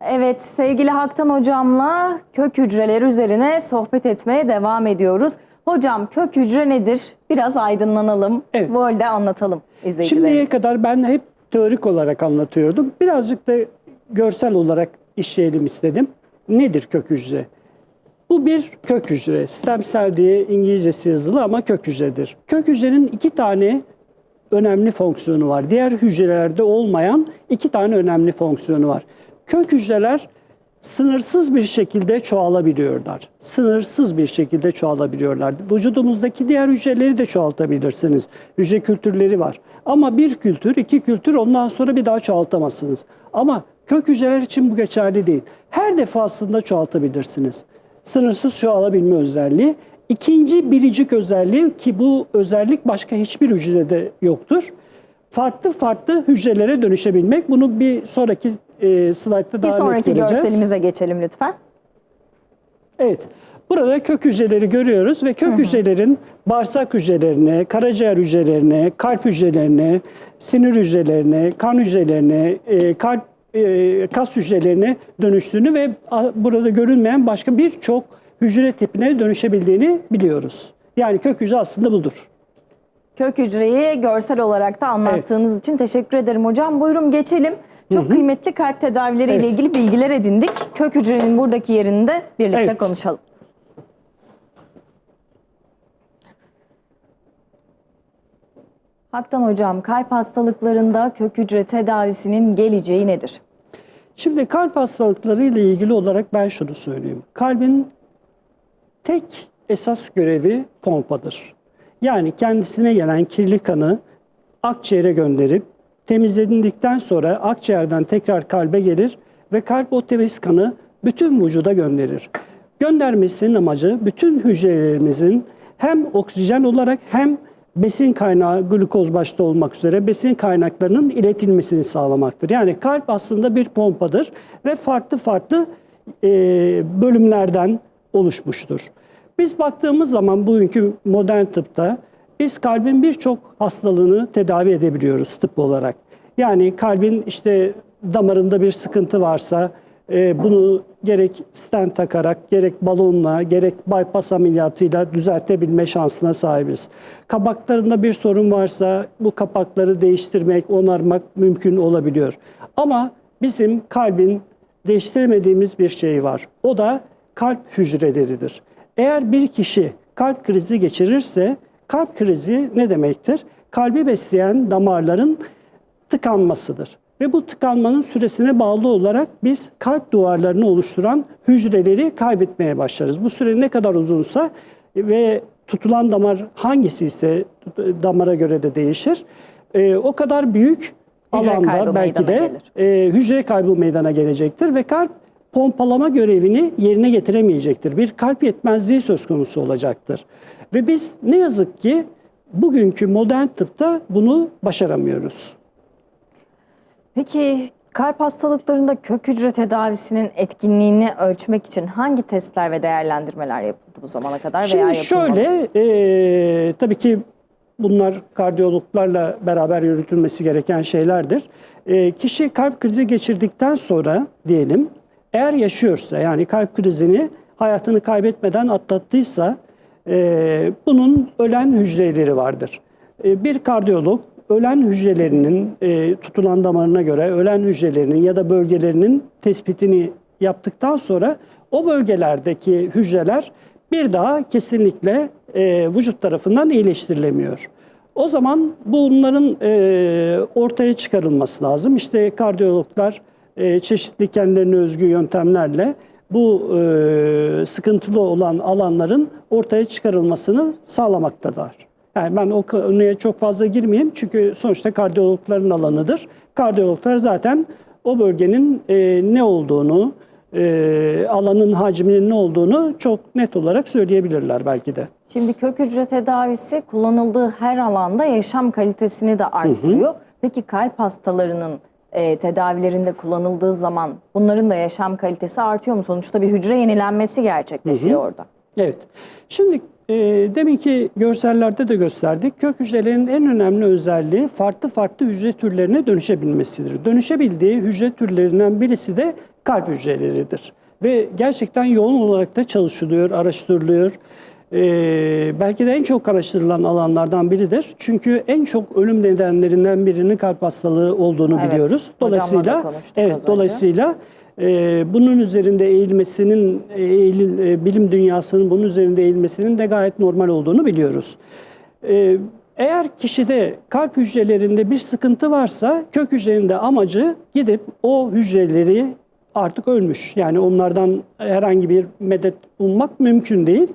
Evet sevgili Haktan hocamla kök hücreler üzerine sohbet etmeye devam ediyoruz. Hocam kök hücre nedir? Biraz aydınlanalım. Evet. Bu halde anlatalım Şimdiye izleyicilerimize. kadar ben hep teorik olarak anlatıyordum. Birazcık da görsel olarak işleyelim istedim. Nedir kök hücre? Bu bir kök hücre. Stem cell diye İngilizcesi yazılı ama kök hücredir. Kök hücrenin iki tane önemli fonksiyonu var. Diğer hücrelerde olmayan iki tane önemli fonksiyonu var. Kök hücreler sınırsız bir şekilde çoğalabiliyorlar. Sınırsız bir şekilde çoğalabiliyorlar. Vücudumuzdaki diğer hücreleri de çoğaltabilirsiniz. Hücre kültürleri var. Ama bir kültür, iki kültür ondan sonra bir daha çoğaltamazsınız. Ama kök hücreler için bu geçerli değil. Her defasında çoğaltabilirsiniz. Sınırsız çoğalabilme özelliği. İkinci biricik özelliği ki bu özellik başka hiçbir hücrede yoktur. Farklı farklı hücrelere dönüşebilmek. Bunu bir sonraki e, slaytta Bir daha net sonraki göreceğiz. görselimize geçelim lütfen. Evet. Burada kök hücreleri görüyoruz ve kök hücrelerin bağırsak hücrelerine, karaciğer hücrelerine, kalp hücrelerine, sinir hücrelerine, kan hücrelerine, e, kalp e, kas hücrelerine dönüştüğünü ve a- burada görünmeyen başka birçok hücre tipine dönüşebildiğini biliyoruz. Yani kök hücre aslında budur. Kök hücreyi görsel olarak da anlattığınız için teşekkür ederim hocam. Buyurun geçelim. Çok kıymetli kalp tedavileri ile Evet. ilgili bilgiler edindik. Kök hücrenin buradaki yerini de birlikte Evet. konuşalım. Haktan hocam kalp hastalıklarında kök hücre tedavisinin geleceği nedir? Şimdi kalp hastalıkları ile ilgili olarak ben şunu söyleyeyim. Kalbin tek esas görevi pompadır. Yani kendisine gelen kirli kanı akciğere gönderip temizlendikten sonra akciğerden tekrar kalbe gelir ve kalp o temiz kanı bütün vücuda gönderir. Göndermesinin amacı bütün hücrelerimizin hem oksijen olarak hem besin kaynağı glukoz başta olmak üzere besin kaynaklarının iletilmesini sağlamaktır. Yani kalp aslında bir pompadır ve farklı farklı e, bölümlerden oluşmuştur. Biz baktığımız zaman bugünkü modern tıpta biz kalbin birçok hastalığını tedavi edebiliyoruz tıp olarak. Yani kalbin işte damarında bir sıkıntı varsa e, bunu gerek stent takarak, gerek balonla, gerek bypass ameliyatıyla düzeltebilme şansına sahibiz. Kapaklarında bir sorun varsa bu kapakları değiştirmek, onarmak mümkün olabiliyor. Ama bizim kalbin değiştiremediğimiz bir şey var. O da kalp hücreleridir. Eğer bir kişi kalp krizi geçirirse kalp krizi ne demektir? Kalbi besleyen damarların tıkanmasıdır. Ve bu tıkanmanın süresine bağlı olarak biz kalp duvarlarını oluşturan hücreleri kaybetmeye başlarız. Bu süre ne kadar uzunsa ve tutulan damar hangisi ise damara göre de değişir. Ee, o kadar büyük Hücre alanda belki de e, hücre kaybı meydana gelecektir ve kalp pompalama görevini yerine getiremeyecektir. Bir kalp yetmezliği söz konusu olacaktır. Ve biz ne yazık ki bugünkü modern tıpta bunu başaramıyoruz. Peki kalp hastalıklarında kök hücre tedavisinin etkinliğini ölçmek için hangi testler ve değerlendirmeler yapıldı bu zamana kadar veya Şimdi yapılmadı? şöyle, e, tabii ki bunlar kardiyologlarla beraber yürütülmesi gereken şeylerdir. E, kişi kalp krizi geçirdikten sonra diyelim, eğer yaşıyorsa yani kalp krizini hayatını kaybetmeden atlattıysa e, bunun ölen hücreleri vardır. E, bir kardiyolog ölen hücrelerinin e, tutulan damarına göre ölen hücrelerinin ya da bölgelerinin tespitini yaptıktan sonra o bölgelerdeki hücreler bir daha kesinlikle e, vücut tarafından iyileştirilemiyor. O zaman bunların e, ortaya çıkarılması lazım. İşte kardiyologlar e, çeşitli kendilerine özgü yöntemlerle bu e, sıkıntılı olan alanların ortaya çıkarılmasını sağlamaktadır. Yani ben o konuya çok fazla girmeyeyim çünkü sonuçta kardiyologların alanıdır. Kardiyologlar zaten o bölgenin e, ne olduğunu, e, alanın hacminin ne olduğunu çok net olarak söyleyebilirler belki de. Şimdi kök hücre tedavisi kullanıldığı her alanda yaşam kalitesini de arttırıyor. Peki kalp hastalarının e, tedavilerinde kullanıldığı zaman bunların da yaşam kalitesi artıyor mu? Sonuçta bir hücre yenilenmesi gerçekleşiyor orada. Evet. Şimdi e, deminki görsellerde de gösterdik. Kök hücrelerin en önemli özelliği farklı farklı hücre türlerine dönüşebilmesidir. Dönüşebildiği hücre türlerinden birisi de kalp hücreleridir. Ve gerçekten yoğun olarak da çalışılıyor, araştırılıyor. Ee, belki de en çok araştırılan alanlardan biridir. Çünkü en çok ölüm nedenlerinden birinin kalp hastalığı olduğunu Evet, biliyoruz. Dolayısıyla evet, dolayısıyla e, bunun üzerinde eğilmesinin e, eğilin, e, bilim dünyasının bunun üzerinde eğilmesinin de gayet normal olduğunu biliyoruz. E, eğer kişide kalp hücrelerinde bir sıkıntı varsa kök hücrenin de amacı gidip o hücreleri artık ölmüş. Yani onlardan herhangi bir medet ummak mümkün değil.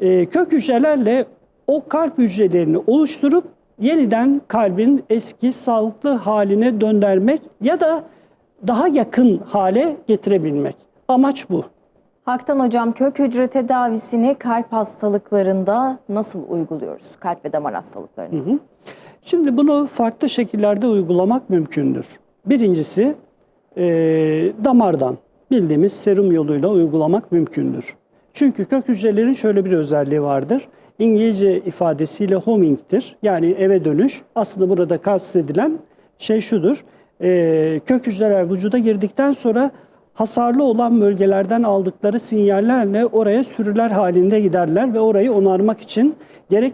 E, kök hücrelerle o kalp hücrelerini oluşturup yeniden kalbin eski sağlıklı haline döndürmek ya da daha yakın hale getirebilmek. Amaç bu. Haktan hocam kök hücre tedavisini kalp hastalıklarında nasıl uyguluyoruz? Kalp ve damar hastalıklarında. Şimdi bunu farklı şekillerde uygulamak mümkündür. Birincisi e, damardan bildiğimiz serum yoluyla uygulamak mümkündür. Çünkü kök hücrelerin şöyle bir özelliği vardır. İngilizce ifadesiyle homing'tir. Yani eve dönüş. Aslında burada kastedilen şey şudur. E, kök hücreler vücuda girdikten sonra hasarlı olan bölgelerden aldıkları sinyallerle oraya sürüler halinde giderler ve orayı onarmak için gerek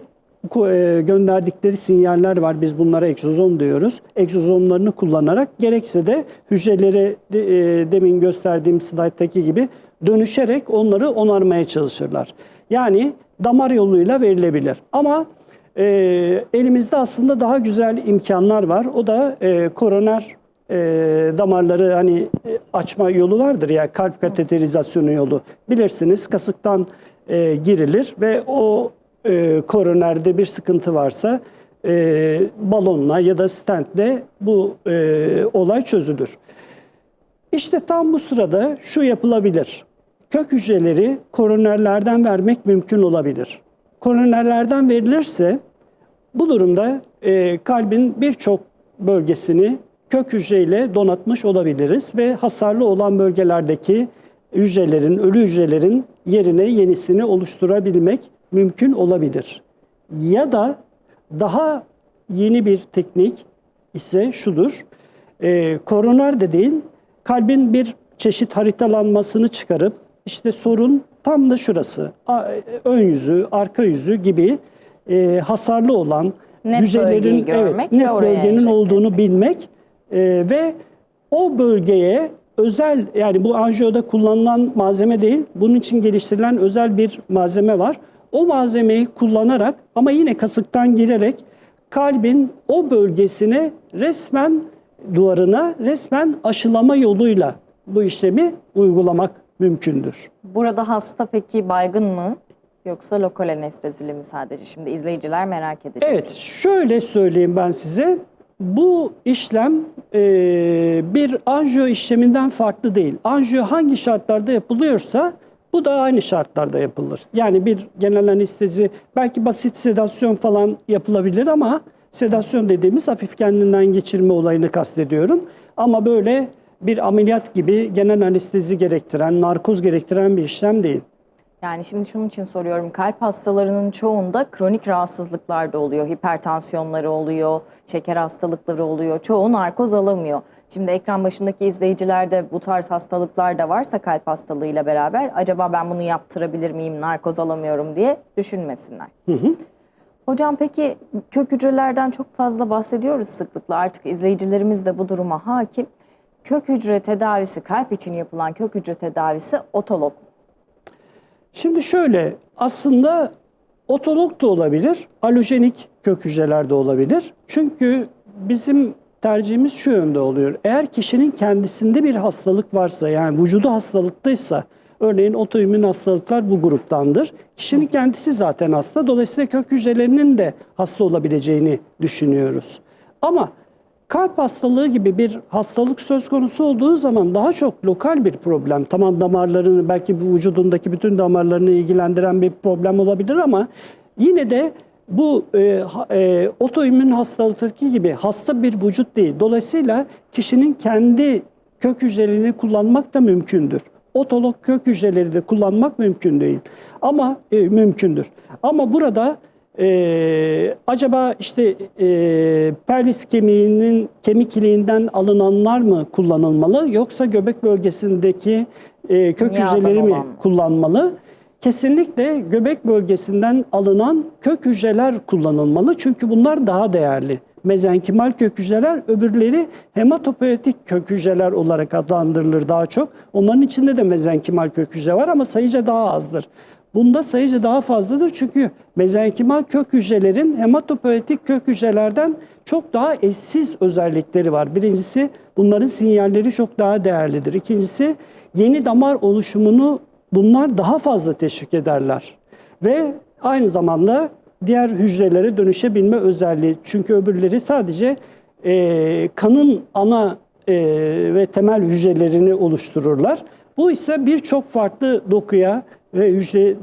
e, gönderdikleri sinyaller var. Biz bunlara egzozom diyoruz. Egzozomlarını kullanarak gerekse de hücreleri e, demin gösterdiğim slayttaki gibi dönüşerek onları onarmaya çalışırlar. Yani damar yoluyla verilebilir. Ama e, elimizde aslında daha güzel imkanlar var. O da e, koroner e, damarları hani e, açma yolu vardır ya kalp kateterizasyonu yolu. Bilirsiniz kasıktan e, girilir ve o e, koronerde bir sıkıntı varsa e, balonla ya da stentle bu e, olay çözülür. İşte tam bu sırada şu yapılabilir. Kök hücreleri koronerlerden vermek mümkün olabilir. Koronerlerden verilirse bu durumda e, kalbin birçok bölgesini kök hücreyle donatmış olabiliriz ve hasarlı olan bölgelerdeki hücrelerin, ölü hücrelerin yerine yenisini oluşturabilmek mümkün olabilir. Ya da daha yeni bir teknik ise şudur. E, koroner de değil, kalbin bir çeşit haritalanmasını çıkarıp işte sorun tam da şurası. Ön yüzü, arka yüzü gibi e, hasarlı olan Net hücrelerin evet, ve net bölgenin olduğunu bilmek e, ve o bölgeye özel yani bu anjiyoda kullanılan malzeme değil, bunun için geliştirilen özel bir malzeme var. O malzemeyi kullanarak ama yine kasıktan girerek kalbin o bölgesine resmen duvarına resmen aşılama yoluyla bu işlemi uygulamak mümkündür. Burada hasta peki baygın mı? Yoksa lokal anestezili mi sadece? Şimdi izleyiciler merak edecek. Evet, şöyle söyleyeyim ben size. Bu işlem e, bir anjiyo işleminden farklı değil. Anjiyo hangi şartlarda yapılıyorsa bu da aynı şartlarda yapılır. Yani bir genel anestezi belki basit sedasyon falan yapılabilir ama sedasyon dediğimiz hafif kendinden geçirme olayını kastediyorum. Ama böyle bir ameliyat gibi genel anestezi gerektiren, narkoz gerektiren bir işlem değil. Yani şimdi şunun için soruyorum. Kalp hastalarının çoğunda kronik rahatsızlıklar da oluyor. Hipertansiyonları oluyor, şeker hastalıkları oluyor. Çoğu narkoz alamıyor. Şimdi ekran başındaki izleyicilerde bu tarz hastalıklar da varsa kalp hastalığıyla beraber acaba ben bunu yaptırabilir miyim, narkoz alamıyorum diye düşünmesinler. Hocam peki kök hücrelerden çok fazla bahsediyoruz sıklıkla. Artık izleyicilerimiz de bu duruma hakim. Kök hücre tedavisi, kalp için yapılan kök hücre tedavisi otolog? Şimdi şöyle aslında otolog da olabilir, alojenik kök hücreler de olabilir. Çünkü bizim tercihimiz şu yönde oluyor. Eğer kişinin kendisinde bir hastalık varsa yani vücudu hastalıklıysa örneğin otoimmün hastalıklar bu gruptandır. Kişinin kendisi zaten hasta. Dolayısıyla kök hücrelerinin de hasta olabileceğini düşünüyoruz. Ama Kalp hastalığı gibi bir hastalık söz konusu olduğu zaman daha çok lokal bir problem. Tamam damarlarını belki bu vücudundaki bütün damarlarını ilgilendiren bir problem olabilir ama yine de bu e, e, otoimmün hastalıktaki gibi hasta bir vücut değil. Dolayısıyla kişinin kendi kök hücrelerini kullanmak da mümkündür. Otolog kök hücreleri de kullanmak mümkün değil. Ama e, mümkündür. Ama burada Ee, acaba işte e, pelvis kemiğinin kemik iliğinden alınanlar mı kullanılmalı yoksa göbek bölgesindeki e, kök Yağdan hücreleri mi olan kullanmalı? Kesinlikle göbek bölgesinden alınan kök hücreler kullanılmalı çünkü bunlar daha değerli. Mezenkimal kök hücreler öbürleri hematopoietik kök hücreler olarak adlandırılır daha çok. Onların içinde de mezenkimal kök hücre var ama sayıca daha azdır. Bunda sayıca daha fazladır çünkü mezenkimal kök hücrelerin hematopoietik kök hücrelerden çok daha eşsiz özellikleri var. Birincisi bunların sinyalleri çok daha değerlidir. İkincisi yeni damar oluşumunu bunlar daha fazla teşvik ederler. Ve aynı zamanda diğer hücrelere dönüşebilme özelliği. Çünkü öbürleri sadece e, kanın ana e, ve temel hücrelerini oluştururlar. Bu ise birçok farklı dokuya ve hücre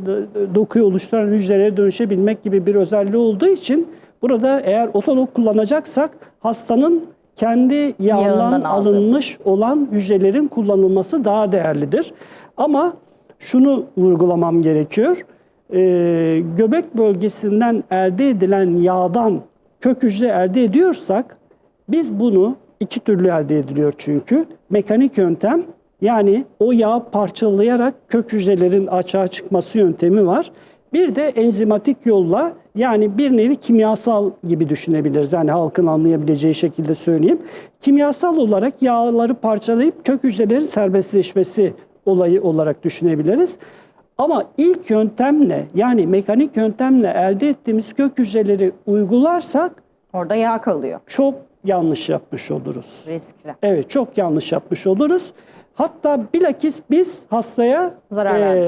dokuyu oluşturan hücrelere dönüşebilmek gibi bir özelliği olduğu için burada eğer otolog kullanacaksak hastanın kendi yağından alınmış olan hücrelerin kullanılması daha değerlidir. Ama şunu vurgulamam gerekiyor. Ee, göbek bölgesinden elde edilen yağdan kök hücre elde ediyorsak biz bunu iki türlü elde ediliyor çünkü. Mekanik yöntem yani o yağı parçalayarak kök hücrelerin açığa çıkması yöntemi var. Bir de enzimatik yolla yani bir nevi kimyasal gibi düşünebiliriz. Yani halkın anlayabileceği şekilde söyleyeyim. Kimyasal olarak yağları parçalayıp kök hücrelerin serbestleşmesi olayı olarak düşünebiliriz. Ama ilk yöntemle yani mekanik yöntemle elde ettiğimiz kök hücreleri uygularsak Orada yağ kalıyor. çok yanlış yapmış oluruz. Riskli. Evet çok yanlış yapmış oluruz. Hatta bilakis biz hastaya Zarar vermiş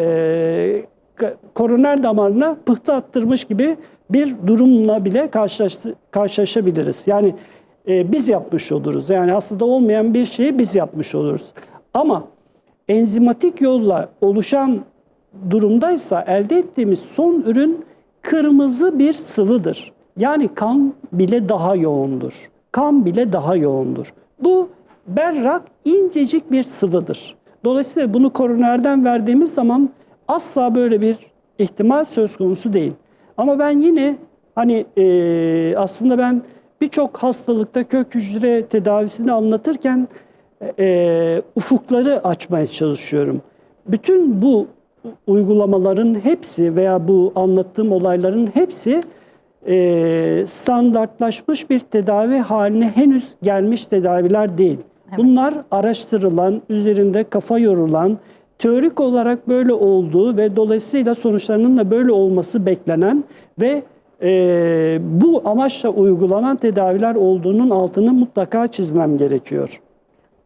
ka- koroner damarına pıhtı attırmış gibi bir durumla bile karşılaştı, karşılaşabiliriz. Yani eee, biz yapmış oluruz. Yani hastada olmayan bir şeyi biz yapmış oluruz. Ama enzimatik yolla oluşan durumdaysa elde ettiğimiz son ürün kırmızı bir sıvıdır. Yani kan bile daha yoğundur. Kan bile daha yoğundur. Bu berrak incecik bir sıvıdır. Dolayısıyla bunu koronerden verdiğimiz zaman asla böyle bir ihtimal söz konusu değil. Ama ben yine hani eee, aslında ben birçok hastalıkta kök hücre tedavisini anlatırken e, ufukları açmaya çalışıyorum. Bütün bu uygulamaların hepsi veya bu anlattığım olayların hepsi e, standartlaşmış bir tedavi haline henüz gelmiş tedaviler değil. Bunlar araştırılan, üzerinde kafa yorulan, teorik olarak böyle olduğu ve dolayısıyla sonuçlarının da böyle olması beklenen ve e, bu amaçla uygulanan tedaviler olduğunun altını mutlaka çizmem gerekiyor.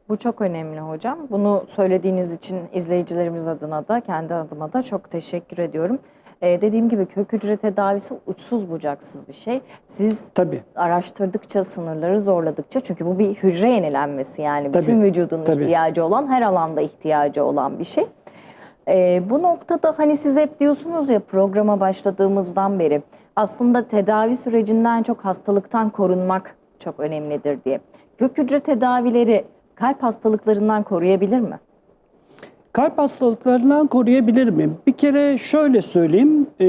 Bu çok önemli hocam. Bunu söylediğiniz için izleyicilerimiz adına da kendi adıma da çok teşekkür ediyorum. Ee, dediğim gibi kök hücre tedavisi uçsuz bucaksız bir şey. Siz Tabii. araştırdıkça, sınırları zorladıkça çünkü bu bir hücre yenilenmesi yani bütün Tabii, vücudun tabii. ihtiyacı olan, her alanda ihtiyacı olan bir şey. Ee, bu noktada hani siz hep diyorsunuz ya programa başladığımızdan beri aslında tedavi sürecinden çok hastalıktan korunmak çok önemlidir diye. Kök hücre tedavileri kalp hastalıklarından koruyabilir mi? Kalp hastalıklarından koruyabilir mi? Bir kere şöyle söyleyeyim, e,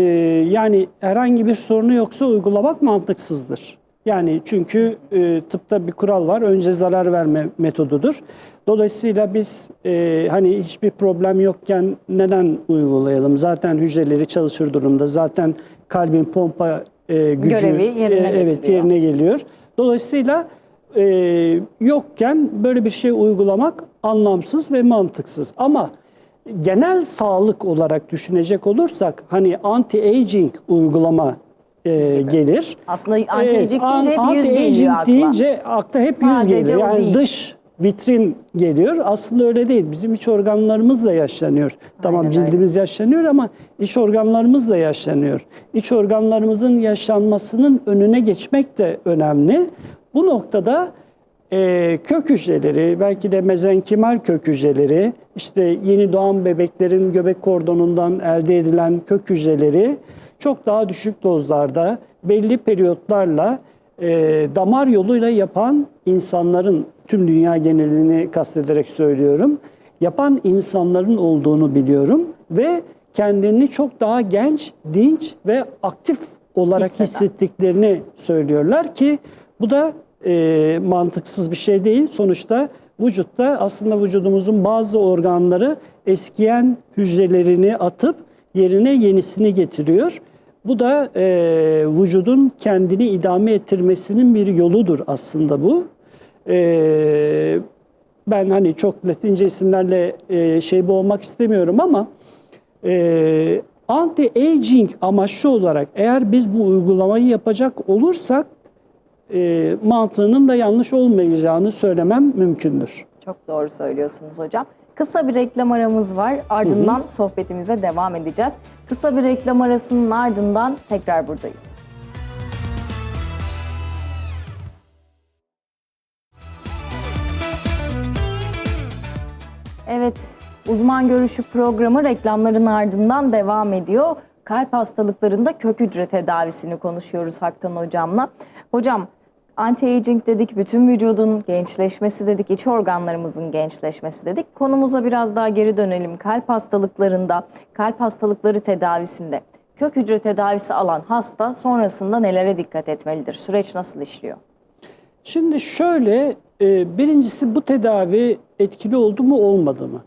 yani herhangi bir sorunu yoksa uygulamak mantıksızdır. Yani çünkü e, tıpta bir kural var, önce zarar verme metodudur. Dolayısıyla biz e, hani hiçbir problem yokken neden uygulayalım? Zaten hücreleri çalışır durumda, zaten kalbin pompa e, gücü Görevi yerine evet getiriyor. yerine geliyor. Dolayısıyla e, yokken böyle bir şey uygulamak anlamsız ve mantıksız. Ama genel sağlık olarak düşünecek olursak hani anti-aging uygulama e, gelir. Aslında Evet, anti-aging an- deyince hep yüz geliyor akla. deyince akla hep yüz Sadece gelir. o Yani dış vitrin geliyor. Aslında öyle değil. Bizim iç organlarımız da yaşlanıyor. Tamam öyle. cildimiz yaşlanıyor ama iç organlarımız da yaşlanıyor. İç organlarımızın yaşlanmasının önüne geçmek de önemli. Bu noktada e, kök hücreleri, belki de mezenkimal kök hücreleri, işte yeni doğan bebeklerin göbek kordonundan elde edilen kök hücreleri çok daha düşük dozlarda belli periyotlarla e, damar yoluyla yapan insanların, tüm dünya genelini kastederek söylüyorum, yapan insanların olduğunu biliyorum ve kendini çok daha genç, dinç ve aktif olarak Hisseden. hissettiklerini söylüyorlar ki bu da e, mantıksız bir şey değil. Sonuçta vücutta aslında vücudumuzun bazı organları eskiyen hücrelerini atıp yerine yenisini getiriyor. Bu da e, vücudun kendini idame ettirmesinin bir yoludur aslında bu. E, ben hani çok latince isimlerle e, şey boğmak istemiyorum ama e, anti-aging amaçlı olarak eğer biz bu uygulamayı yapacak olursak e, mantığının da yanlış olmayacağını söylemem mümkündür. Çok doğru söylüyorsunuz hocam. Kısa bir reklam aramız var. Ardından sohbetimize devam edeceğiz. Kısa bir reklam arasının ardından tekrar buradayız. Evet, uzman görüşü programı reklamların ardından devam ediyor. Kalp hastalıklarında kök hücre tedavisini konuşuyoruz Haktan hocamla. Hocam, anti-aging dedik, bütün vücudun gençleşmesi dedik, iç organlarımızın gençleşmesi dedik. Konumuza biraz daha geri dönelim. Kalp hastalıklarında, kalp hastalıkları tedavisinde kök hücre tedavisi alan hasta sonrasında nelere dikkat etmelidir? Süreç nasıl işliyor? Şimdi şöyle, e, birincisi bu tedavi etkili oldu mu olmadı mı?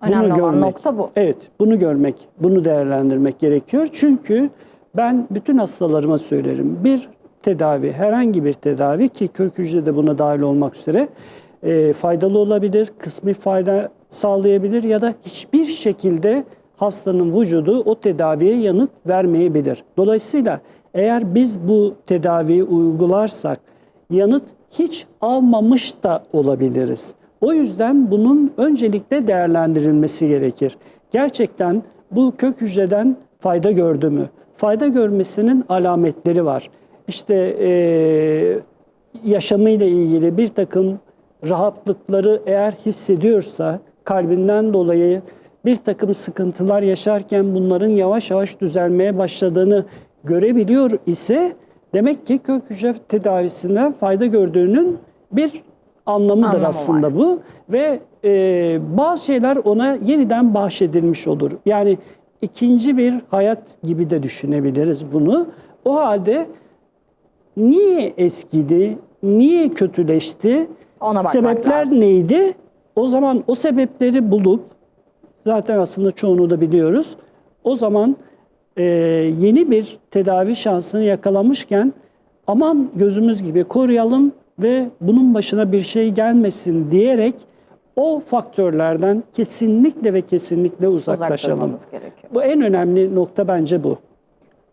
Önemli olan nokta bu. Evet, bunu görmek, bunu değerlendirmek gerekiyor. Çünkü ben bütün hastalarıma söylerim. Bir tedavi, herhangi bir tedavi ki kök hücre de buna dahil olmak üzere e, faydalı olabilir, kısmi fayda sağlayabilir ya da hiçbir şekilde hastanın vücudu o tedaviye yanıt vermeyebilir. Dolayısıyla eğer biz bu tedaviyi uygularsak yanıt hiç almamış da olabiliriz. O yüzden bunun öncelikle değerlendirilmesi gerekir. Gerçekten bu kök hücreden fayda gördü mü? Fayda görmesinin alametleri var. İşte eee yaşamıyla ilgili bir takım rahatlıkları eğer hissediyorsa, kalbinden dolayı bir takım sıkıntılar yaşarken bunların yavaş yavaş düzelmeye başladığını görebiliyor ise demek ki kök hücre tedavisinden fayda gördüğünün bir anlamıdır Anlamı aslında bu ve e, bazı şeyler ona yeniden bahşedilmiş olur. Yani ikinci bir hayat gibi de düşünebiliriz bunu. O halde niye eskidi, niye kötüleşti, Ona sebepler lazım. neydi? O zaman o sebepleri bulup, zaten aslında çoğunu da biliyoruz. O zaman e, yeni bir tedavi şansını yakalamışken aman gözümüz gibi koruyalım ve bunun başına bir şey gelmesin diyerek o faktörlerden kesinlikle ve kesinlikle Uzak uzaklaşalım. Bu en önemli nokta bence bu.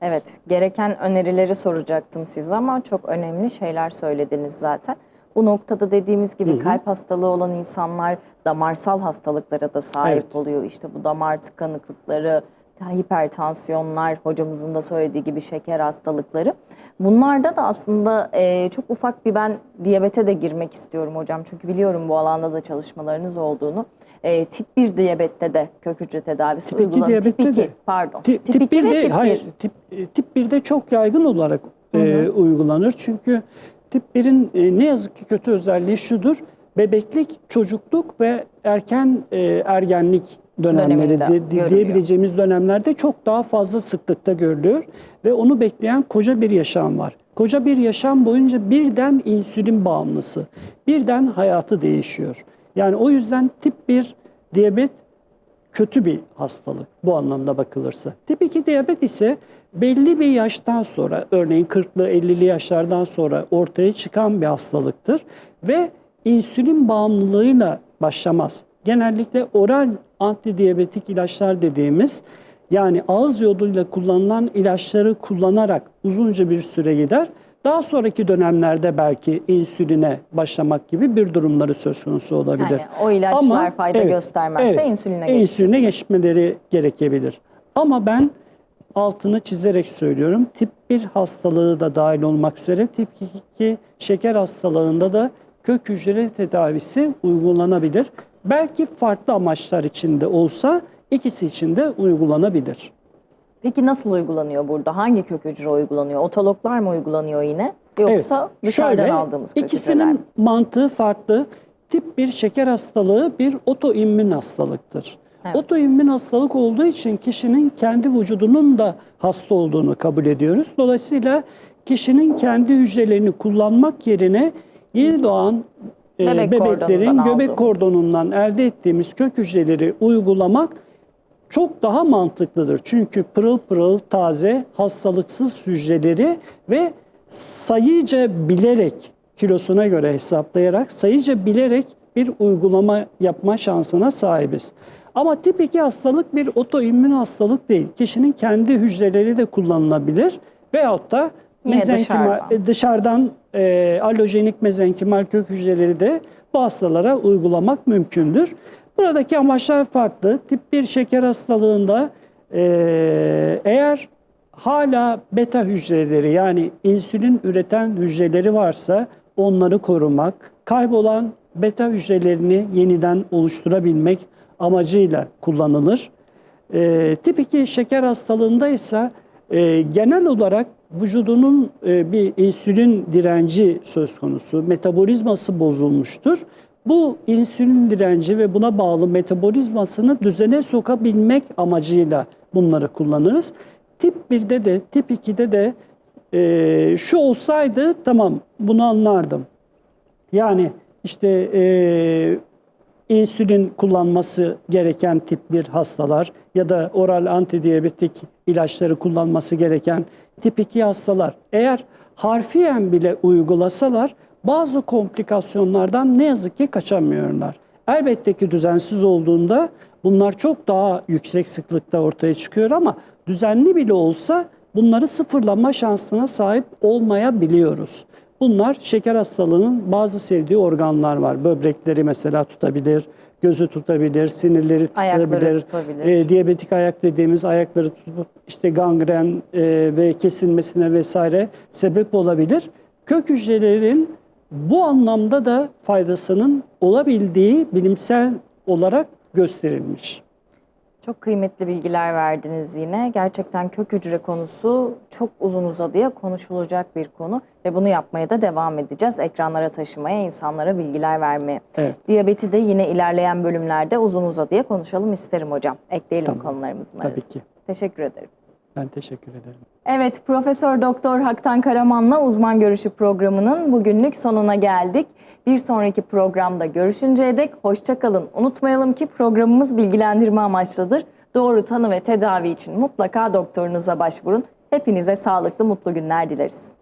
Evet, gereken önerileri soracaktım size ama çok önemli şeyler söylediniz zaten. Bu noktada dediğimiz gibi kalp hastalığı olan insanlar damarsal hastalıklara da sahip Evet. oluyor. İşte bu damar tıkanıklıkları, hipertansiyonlar, hocamızın da söylediği gibi şeker hastalıkları. Bunlarda da aslında e, çok ufak bir ben diyabete de girmek istiyorum hocam. Çünkü biliyorum bu alanda da çalışmalarınız olduğunu. E, tip 1 diyabette de kök hücre tedavisi Tip uygulanıyor. Tip diyabette 2 de. pardon. Tip, tip 2 ve birde- tip 1. hayır, tip, e, tip 1'de çok yaygın olarak e, uygulanır. Çünkü tip 1'in e, ne yazık ki kötü özelliği şudur. Bebeklik, çocukluk ve erken e, ergenlik dönemleri di- görülüyor. diyebileceğimiz dönemlerde çok daha fazla sıklıkta görülüyor. Ve onu bekleyen koca bir yaşam var. Koca bir yaşam boyunca birden insülin bağımlısı, birden hayatı değişiyor. Yani o yüzden tip 1 diyabet kötü bir hastalık bu anlamda bakılırsa. Tip 2 diyabet ise belli bir yaştan sonra örneğin 40'lı 50'li yaşlardan sonra ortaya çıkan bir hastalıktır ve insülin bağımlılığıyla başlamaz. Genellikle oral antidiyabetik ilaçlar dediğimiz yani ağız yoluyla kullanılan ilaçları kullanarak uzunca bir süre gider. Daha sonraki dönemlerde belki insüline başlamak gibi bir durumları söz konusu olabilir. Yani o ilaçlar fayda göstermezse insüline geçiyor. insüline geçmeleri gerekebilir. Ama ben altını çizerek söylüyorum. Tip 1 hastalığı da dahil olmak üzere tip 2 şeker hastalığında da kök hücre tedavisi uygulanabilir. Belki farklı amaçlar içinde olsa ikisi için de uygulanabilir. Peki nasıl uygulanıyor burada? Hangi kök hücre uygulanıyor? Otologlar mı uygulanıyor yine? Yoksa dışarıdan şöyle, aldığımız kök hücreler ikisinin mi? mantığı farklı. Tip 1 şeker hastalığı bir otoimmün hastalıktır. Evet. Otoimmün hastalık olduğu için kişinin kendi vücudunun da hasta olduğunu kabul ediyoruz. Dolayısıyla kişinin kendi hücrelerini kullanmak yerine yeni doğan Bebek bebeklerin göbek kordonundan elde ettiğimiz kök hücreleri uygulamak çok daha mantıklıdır. Çünkü pırıl pırıl taze hastalıksız hücreleri ve sayıca bilerek kilosuna göre hesaplayarak sayıca bilerek bir uygulama yapma şansına sahibiz. Ama tip 2 hastalık bir otoimmün hastalık değil. Kişinin kendi hücreleri de kullanılabilir veyahut da Yine mezenkimal- dışarıdan. E, allojenik mezenkimal kök hücreleri de bu hastalara uygulamak mümkündür. Buradaki amaçlar farklı. Tip 1 şeker hastalığında e, eğer hala beta hücreleri yani insülin üreten hücreleri varsa onları korumak, kaybolan beta hücrelerini yeniden oluşturabilmek amacıyla kullanılır. E, tip 2 şeker hastalığında ise e, genel olarak vücudunun e, bir insülin direnci söz konusu, metabolizması bozulmuştur. Bu insülin direnci ve buna bağlı metabolizmasını düzene sokabilmek amacıyla bunları kullanırız. Tip 1'de de tip 2'de de e, şu olsaydı tamam bunu anlardım. Yani işte e, insülin kullanması gereken tip 1 hastalar ya da oral antidiyabetik ilaçları kullanması gereken tip 2 hastalar eğer harfiyen bile uygulasalar bazı komplikasyonlardan ne yazık ki kaçamıyorlar. Elbette ki düzensiz olduğunda bunlar çok daha yüksek sıklıkta ortaya çıkıyor ama düzenli bile olsa bunları sıfırlama şansına sahip olmayabiliyoruz. Bunlar şeker hastalığının bazı sevdiği organlar var. Böbrekleri mesela tutabilir, gözü tutabilir, sinirleri Ayakları tutabilir. tutabilir. E, diyabetik ayak dediğimiz ayakları tutup işte gangren e, ve kesilmesine vesaire sebep olabilir. Kök hücrelerin bu anlamda da faydasının olabildiği bilimsel olarak gösterilmiş. Çok kıymetli bilgiler verdiniz yine. Gerçekten kök hücre konusu çok uzun uzadıya konuşulacak bir konu ve bunu yapmaya da devam edeceğiz. Ekranlara taşımaya, insanlara bilgiler vermeye. Evet. Diyabeti de yine ilerleyen bölümlerde uzun uzadıya konuşalım isterim hocam. Ekleyelim Tamam. konularımızın Tabii arasına. ki. Teşekkür ederim. Ben teşekkür ederim. Evet, Profesör Doktor Haktan Karaman'la uzman görüşü programının bugünlük sonuna geldik. Bir sonraki programda görüşünceye dek hoşça kalın. Unutmayalım ki programımız bilgilendirme amaçlıdır. Doğru tanı ve tedavi için mutlaka doktorunuza başvurun. Hepinize sağlıklı, mutlu günler dileriz.